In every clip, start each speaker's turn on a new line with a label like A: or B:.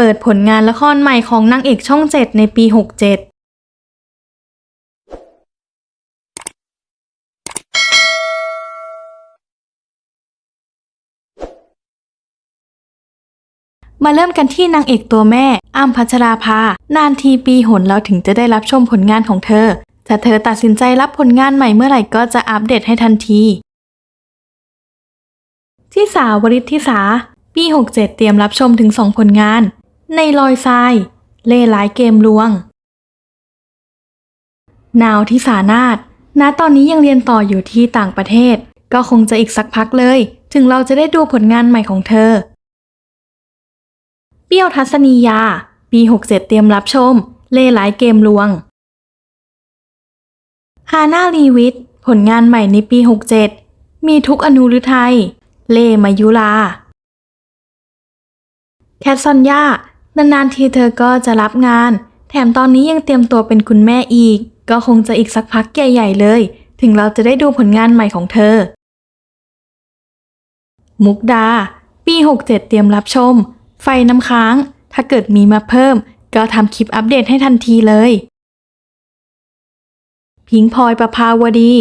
A: เปิดผลงานละครใหม่ของนางเอกช่อง 7 ในปี 67มาเริ่มกันที่นางเอกตัวแม่อ้ำพัชราภา นานทีปีหนแล้วถึงจะได้รับชมผลงานของเธอถ้าเธอตัดสินใจรับผลงานใหม่เมื่อไหร่ก็จะอัปเดตให้ทันที ที่สาวริทิสา ปี 67 เตรียมรับชมถึง 2 ผลงาน ในลอยทราย เล่หลายเกมลวง นาวที่สานาถณตอนนี้ยังเรียนต่ออยู่ที่ต่างประเทศ ก็คงจะอีกสักพักเลย ถึงเราจะได้ดูผลงานใหม่ของเธอ เปี้ยวทัศนียา ปี 67 เตรียมรับชม เล่หลายเกมลวง ฮาน่าลีวิทผลงานใหม่ในปี 67 มีทุกอนุฤทัยเล่มายุลา แคทซอนยา นานๆทีเธอก็จะรับงาน แถมตอนนี้ยังเตรียมตัวเป็นคุณแม่อีก ก็คงจะอีกสักพักใหญ่ๆเลย ถึงเราจะได้ดูผลงานใหม่ของเธอ มุกดา ปี 67 เตรียมรับชม ไฟน้ำค้าง ถ้าเกิดมีมาเพิ่ม ก็ทำคลิปอัปเดตให้ทันทีเลย พิงพลอยประภาวดี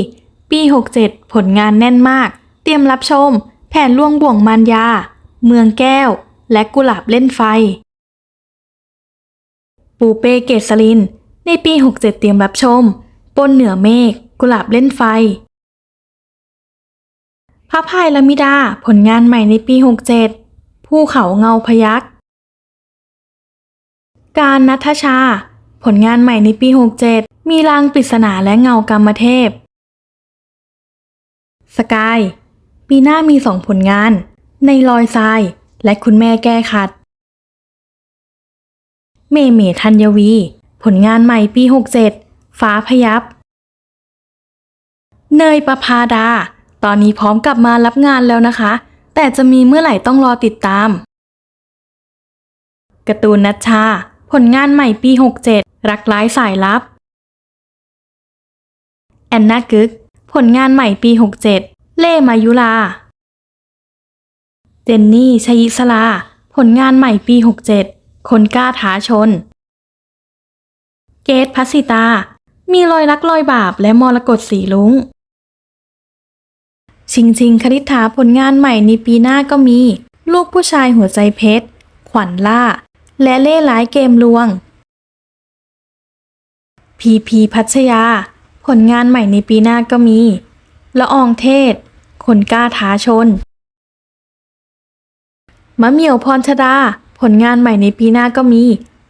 A: ปี 67 ผลงานแน่นมาก เตรียมรับชม แผนล่วงบ่วงมารยา เมืองแก้ว และกุหลาบเล่นไฟ ปูเป้เกษริน ในปี 67 เตรียมรับชม ปนเหนือเมฆ กุหลาบเล่นไฟพระพายละมิดา ผลงานใหม่ในปี 67ภูเขาเงาพยัก การนัทชา ผลงานใหม่ในปี 67 มีลางปริศนาและเงากรรมเทพ สกาย ปีหน้ามีสองผลงาน ในรอยทราย และคุณแม่แก้ขัด เมเมธัญวี ผลงานใหม่ปี 67 ฟ้าพยับ เนยประพาดา ตอนนี้พร้อมกลับมารับงานแล้วนะคะ แต่จะมีเมื่อไหร่ต้องรอติดตามการ์ตูนนัชชา ผลงานใหม่ปี 67 รักร้ายสายลับ แอนนากึก ผลงานใหม่ปี 67 เล่มายุลา เจนนี่ชยิสลา ผลงานใหม่ปี 67 คนกล้าท้าชน เกตพัสิตา มีรอยรักรอยบาปและมรกตสีลุงชิงชิงคณิษฐาผลงานใหม่ในปีหน้าก็มี ลูกผู้ชายหัวใจเพชร ขวัญล่า และเล่ร้ายเกมลวง พีพีพัชยา ผลงานใหม่ในปีหน้าก็มี ละอองเทศ คนกล้าท้าชน มะเหมี่ยวพรชดา ผลงานใหม่ในปีหน้าก็มี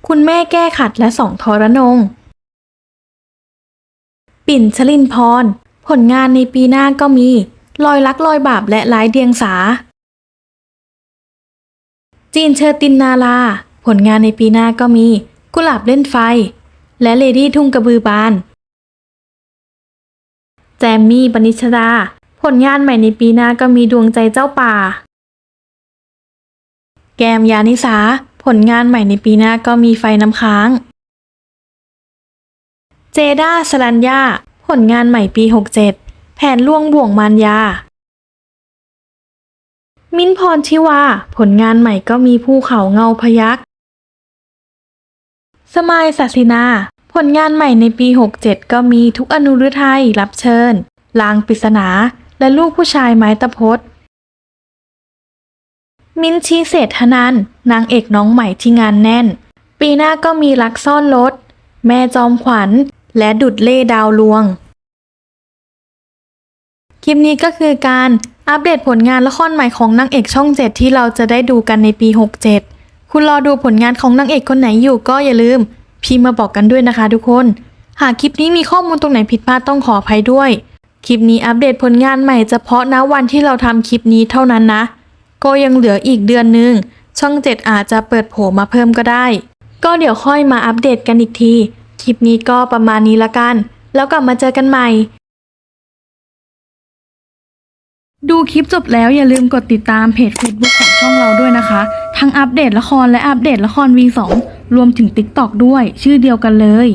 A: คุณแม่แก้ขัดและสองทรนง ปิ่นชลินพร ผลงานในปีหน้าก็มีรอยลักรอยบาปและร้ายเดียงสา จีนเชอร์ตินนาลา ผลงานในปีหน้าก็มี กุหลาบเล่นไฟ และเลดี้ทุ่งกระบือบาน แจมมี่ปนิชดา ผลงานใหม่ในปีหน้าก็มีดวงใจเจ้าป่า แกมยานิสา ผลงานใหม่ในปีหน้าก็มีไฟน้ำค้าง เจด้าสลัญญา ผลงานใหม่ปี 67 แผนล่วงบ่วงมารยา มิ้นพรชิวา ผลงานใหม่ก็มีภูเขาเงาพยักสมายศาสินา ผลงานใหม่ในปี 67 ก็มีทุกอนุฤทัยรับเชิญ ลางปริศนา และลูกผู้ชายไม้ตะพด มินชีเศรษฐนันนางเอกน้องใหม่ที่งานแน่น ปีหน้าก็มีรักซ่อนรถแม่จอมขวัญ และดุดเล่ดาวลวง คลิปนี้ก็คือการอัปเดตผลงานละครใหม่ของนางเอกช่อง 7 ที่เราจะได้ดูกันในปี 67 คุณรอดูผลงานของนางเอกคนไหนอยู่ก็อย่าลืม พิมพ์มาบอกกันด้วยนะคะทุกคน หากคลิปนี้มีข้อมูลตรงไหนผิดพลาดต้องขออภัยด้วย คลิปนี้อัปเดตผลงานใหม่เฉพาะณวันที่เราทำคลิปนี้เท่านั้นนะ ก็ยังเหลืออีกเดือนหนึ่งช่อง 7 อาจจะเปิดโผมาเพิ่มก็ได้ ก็เดี๋ยวค่อยมาอัปเดตกันอีกที คลิปนี้ก็ประมาณนี้ละกัน แล้วกลับมาเจอกันใหม่ ดูคลิปจบแล้วอย่าลืมกดติดตามเพจ Facebook ของช่องเราด้วยนะคะ ทั้งอัปเดตละครและอัปเดตละคร V2 รวมถึง TikTok ด้วย ชื่อเดียวกันเลย